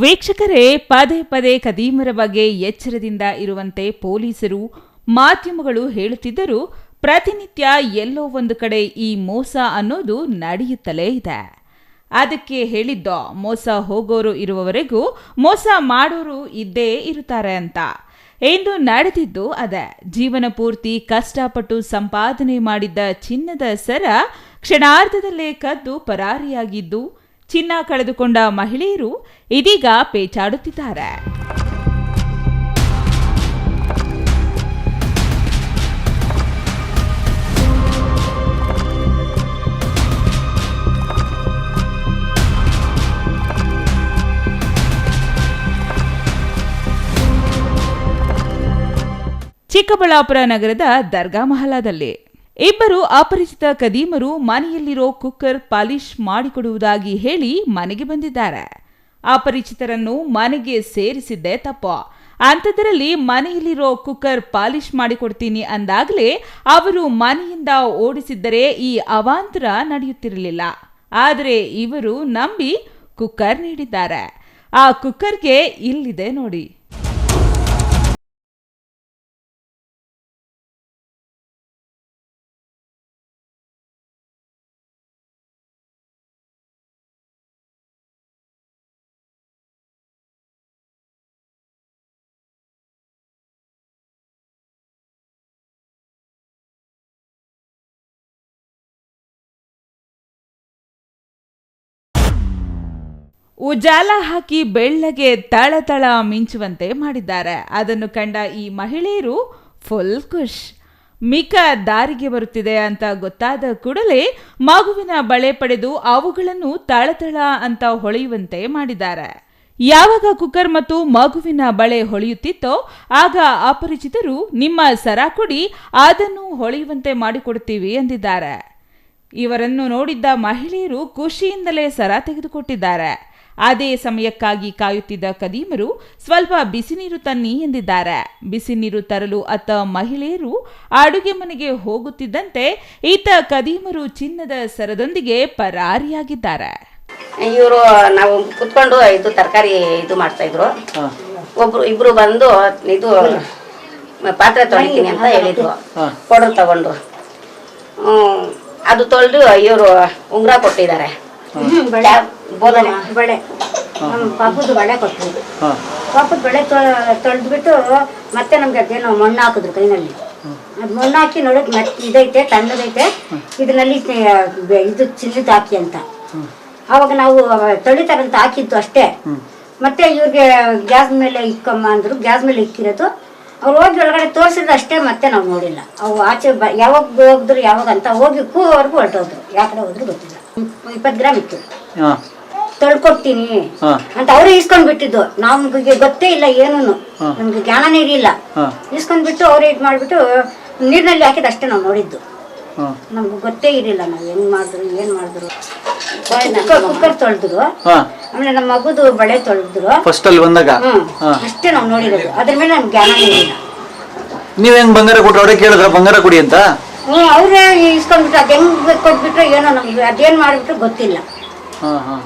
ವೀಕ್ಷಕರೇ, ಪದೇ ಪದೇ ಕದೀಮರ ಬಗ್ಗೆ ಎಚ್ಚರದಿಂದ ಇರುವಂತೆ ಪೊಲೀಸರು ಮಾಧ್ಯಮಗಳು ಹೇಳುತ್ತಿದ್ದರೂ ಪ್ರತಿನಿತ್ಯ ಎಲ್ಲೋ ಒಂದು ಕಡೆ ಈ ಮೋಸ ಅನ್ನೋದು ನಡೆಯುತ್ತಲೇ ಇದೆ. ಅದಕ್ಕೆ ಹೇಳಿದ್ದ, ಮೋಸ ಹೋಗೋರು ಇರುವವರೆಗೂ ಮೋಸ ಮಾಡೋರು ಇದ್ದೇ ಇರುತ್ತಾರೆ ಅಂತ. ಎಂದು ನಡೆದಿದ್ದು ಅದೇ. ಜೀವನ ಪೂರ್ತಿ ಕಷ್ಟಪಟ್ಟು ಸಂಪಾದನೆ ಮಾಡಿದ್ದ ಚಿನ್ನದ ಸರ ಕ್ಷಣಾರ್ಧದಲ್ಲೇ ಕದ್ದು ಪರಾರಿಯಾಗಿದ್ದು ಚಿನ್ನ ಕಳೆದುಕೊಂಡ ಮಹಿಳೆಯರು ಇದೀಗ ಪೇಚಾಡುತ್ತಿದ್ದಾರೆ. ಚಿಕ್ಕಬಳ್ಳಾಪುರ ನಗರದ ದರ್ಗಾ ಮಹಲಾದಲ್ಲಿ ಇಬ್ಬರು ಅಪರಿಚಿತ ಕದೀಮರು ಮನೆಯಲ್ಲಿರೋ ಕುಕ್ಕರ್ ಪಾಲಿಶ್ ಮಾಡಿಕೊಡುವುದಾಗಿ ಹೇಳಿ ಮನೆಗೆ ಬಂದಿದ್ದಾರೆ. ಅಪರಿಚಿತರನ್ನು ಮನೆಗೆ ಸೇರಿಸಿದ್ದೆ ತಪ್ಪು. ಅಂಥದ್ರಲ್ಲಿ ಮನೆಯಲ್ಲಿರೋ ಕುಕ್ಕರ್ ಪಾಲಿಶ್ ಮಾಡಿಕೊಡ್ತೀನಿ ಅಂದಾಗಲೇ ಅವರು ಮನೆಯಿಂದ ಓಡಿಸಿದ್ದರೆ ಈ ಅವಾಂತರ ನಡೆಯುತ್ತಿರಲಿಲ್ಲ. ಆದರೆ ಇವರು ನಂಬಿ ಕುಕ್ಕರ್ ನೀಡಿದ್ದಾರೆ. ಆ ಕುಕ್ಕರ್ಗೆ ಇಲ್ಲಿದೆ ನೋಡಿ. ಉಜಾಲ ಹಾಕಿ ಬೆಳ್ಳಗೆ ತಳತಳ ಮಿಂಚುವಂತೆ ಮಾಡಿದ್ದಾರೆ. ಅದನ್ನು ಕಂಡ ಈ ಮಹಿಳೆಯರು ಫುಲ್ ಖುಷ್. ಮಿಕ ದಾರಿಗೆ ಬರುತ್ತಿದೆ ಅಂತ ಗೊತ್ತಾದ ಕೂಡಲೇ ಮಗುವಿನ ಬಳೆ ಪಡೆದು ಅವುಗಳನ್ನು ತಳತಳ ಅಂತ ಹೊಳೆಯುವಂತೆ ಮಾಡಿದ್ದಾರೆ. ಯಾವಾಗ ಕುಕ್ಕರ್ ಮತ್ತು ಮಗುವಿನ ಬಳೆ ಹೊಳೆಯುತ್ತಿತ್ತೋ ಆಗ ಅಪರಿಚಿತರು ನಿಮ್ಮ ಸರ ಕೊಡಿ ಅದನ್ನು ಹೊಳೆಯುವಂತೆ ಮಾಡಿಕೊಡ್ತೀವಿ ಎಂದಿದ್ದಾರೆ. ಇವರನ್ನು ನೋಡಿದ್ದ ಮಹಿಳೆಯರು ಖುಷಿಯಿಂದಲೇ ಸರ ತೆಗೆದುಕೊಟ್ಟಿದ್ದಾರೆ. ಅದೇ ಸಮಯಕ್ಕಾಗಿ ಕಾಯುತ್ತಿದ್ದ ಕದೀಮರು ಸ್ವಲ್ಪ ಬಿಸಿ ನೀರು ತನ್ನಿ ಎಂದಿದ್ದಾರೆ. ಬಿಸಿ ನೀರು ತರಲು ಅತ್ತ ಮಹಿಳೆಯರು ಅಡುಗೆ ಮನೆಗೆ ಹೋಗುತ್ತಿದ್ದಂತೆ ಈತ ಕದೀಮರು ಚಿನ್ನದ ಸರದೊಂದಿಗೆ ಪರಾರಿಯಾಗಿದ್ದಾರೆ. ಇವರು ನಾವು ಕುತ್ಕೊಂಡು ಇದು ತರಕಾರಿ ಇದು ಮಾಡ್ತಾ ಇದ್ರು. ಒಬ್ರು ಇಬ್ರು ಬಂದು ಇದು ಪಾತ್ರೆ ತೊಳಿತೀನಿ ಅಂತ ಹೇಳಿದ್ರು. ಪೌಡರ್ ತಗೊಂಡು. ಅದು ತೊಳೆದು ಇವರು ಉಂಗುರ ಕೊಟ್ಟಿದ್ದಾರೆ. ಬಳೆ ನಮ್ಮ ಪಾಪದ ಬಳೆ ಕೊಟ್ಟಿದ್ರು ಪಾಪದ ಬಳೆ ತೊಳೆದ್ಬಿಟ್ಟು ಮತ್ತೆ ನಮ್ಗೆ ಅದೇನೋ ಮಣ್ಣು ಹಾಕಿದ್ರು ಕೈನಲ್ಲಿ. ಅದು ಮಣ್ಣು ಹಾಕಿ ನೋಡೋದು ಮತ್ತೆ ಇದೈತೆ ತಣ್ಣದೈತೆ. ಇದರಲ್ಲಿ ಇದು ಚಿನ್ನದ ಹಾಕಿ ಅಂತ. ಅವಾಗ ನಾವು ತೊಳಿತಾರಂತ ಹಾಕಿದ್ದು ಅಷ್ಟೇ. ಮತ್ತೆ ಇವ್ರಿಗೆ ಗ್ಯಾಸ್ ಮೇಲೆ ಇಕ್ಕಮ್ಮ ಅಂದ್ರು. ಗ್ಯಾಸ್ ಮೇಲೆ ಇಕ್ಕಿರೋದು. ಅವ್ರು ಹೋಗಿ ಒಳಗಡೆ ತೋರಿಸಿದ್ರು ಅಷ್ಟೇ ಮತ್ತೆ ನಾವು ನೋಡಿಲ್ಲ. ಅವು ಆಚೆ ಬ ಯಾವಾಗ ಹೋಗಿದ್ರು ಯಾವಾಗ ಅಂತ ಹೋಗಿ ಕೂವರೆಗೂ ಹೊರಟೋದ್ರು. ಯಾವ ಕಡೆ ಹೋದ್ರು ಗೊತ್ತಿಲ್ಲ. ಇಪ್ಪತ್ತು ಗ್ರಾಮ್ ಇತ್ತು. ತೊಳ್ಕೊಡ್ತೀನಿ ಅಂತ ಅವರೇ ಇಸ್ಕೊಂಡ್ ಬಿಟ್ಟಿದ್ದು. ನಮ್ಗೆ ಗೊತ್ತೇ ಇಲ್ಲ ಏನು ನಮ್ಗೆ ಜ್ಞಾನನೇ ಇರಲಿಲ್ಲ. ಇಸ್ಕೊಂಡ್ಬಿಟ್ಟು ಅವ್ರು ಇದ್ ಮಾಡ್ಬಿಟ್ಟು ನೀರಿನಲ್ಲಿ ಹಾಕಿದ ಅಷ್ಟೇ ನಾವು ನೋಡಿದ್ದು. ನಮ್ಗೆ ಗೊತ್ತೇ ಇರಲಿಲ್ಲ ನಾವು ಹೆಂಗ್ ಮಾಡಿದ್ರು ಏನ್ ಮಾಡಿದ್ರು. ಕುಕ್ಕರ್ ತೊಳೆದ್ರು. ಆಮೇಲೆ ನಮ್ಮ ಮಗುದು ಬಳೆ ತೊಳೆದ್ರು. ಫಸ್ಟ್ ಅಲ್ಲಿ ಬಂದಾಗ? ಅಷ್ಟೇ ನಾವು ನೋಡಿರೋದು. ಅದ್ರ ಮೇಲೆ ನಮ್ಗೆ ಜ್ಞಾನನೇ ಇರಲಿಲ್ಲ. ನೀವ್ ಹೆಂಗ್ ಬಂಗಾರ ಕೊಟ್ಟರು ಅವ್ರೆ ಕೇಳಿದ್ರ ಬಂಗಾರ ಕೊಡಿ ಅಂತ? ಹ್ಞೂ ಇಸ್ಕೊಂಡ್ಬಿಟ್ರು ಇಸ್ಕೊಂಡ್ಬಿಟ್ಟು ಅದ್ ಹೆಂಗ್ ಕೊಟ್ಬಿಟ್ರು ಏನೋ ನಮ್ಗೆ ಅದೇನ್ ಮಾಡ್ಬಿಟ್ರು ಗೊತ್ತಿಲ್ಲ. ಹಾ ಹಾ.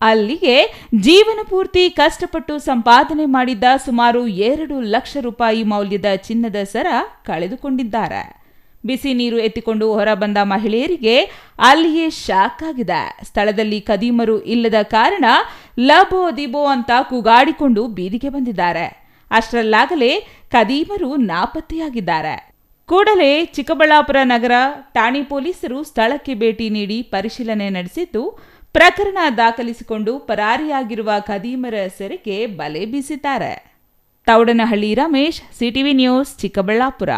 ಅಲ್ಲಿಗೆ ಜೀವನ ಪೂರ್ತಿ ಕಷ್ಟಪಟ್ಟು ಸಂಪಾದನೆ ಮಾಡಿದ್ದ ಸುಮಾರು ಎರಡು ಲಕ್ಷ ರೂಪಾಯಿ ಮೌಲ್ಯದ ಚಿನ್ನದ ಸರ ಕಳೆದುಕೊಂಡಿದ್ದಾರೆ. ಬಿಸಿ ನೀರು ಎತ್ತಿಕೊಂಡು ಹೊರಬಂದ ಮಹಿಳೆಯರಿಗೆ ಅಲ್ಲಿಯೇ ಶಾಕ್ ಆಗಿದೆ. ಸ್ಥಳದಲ್ಲಿ ಕದೀಮರು ಇಲ್ಲದ ಕಾರಣ ಲಬೋ ದಿಬೋ ಅಂತ ಕೂಗಾಡಿಕೊಂಡು ಬೀದಿಗೆ ಬಂದಿದ್ದಾರೆ. ಅಷ್ಟರಲ್ಲಾಗಲೇ ಕದೀಮರು ನಾಪತ್ತೆಯಾಗಿದ್ದಾರೆ. ಕೂಡಲೇ ಚಿಕ್ಕಬಳ್ಳಾಪುರ ನಗರ ಠಾಣೆ ಪೊಲೀಸರು ಸ್ಥಳಕ್ಕೆ ಭೇಟಿ ನೀಡಿ ಪರಿಶೀಲನೆ ನಡೆಸಿದ್ದು ಪ್ರಕರಣ ದಾಖಲಿಸಿಕೊಂಡು ಪರಾರಿಯಾಗಿರುವ ಖದೀಮರ ಸೆರೆಗೆ ಬಲೆ ಬೀಸಿದ್ದಾರೆ. Thoudanahalli Ramesh CTV news Chikkaballapur.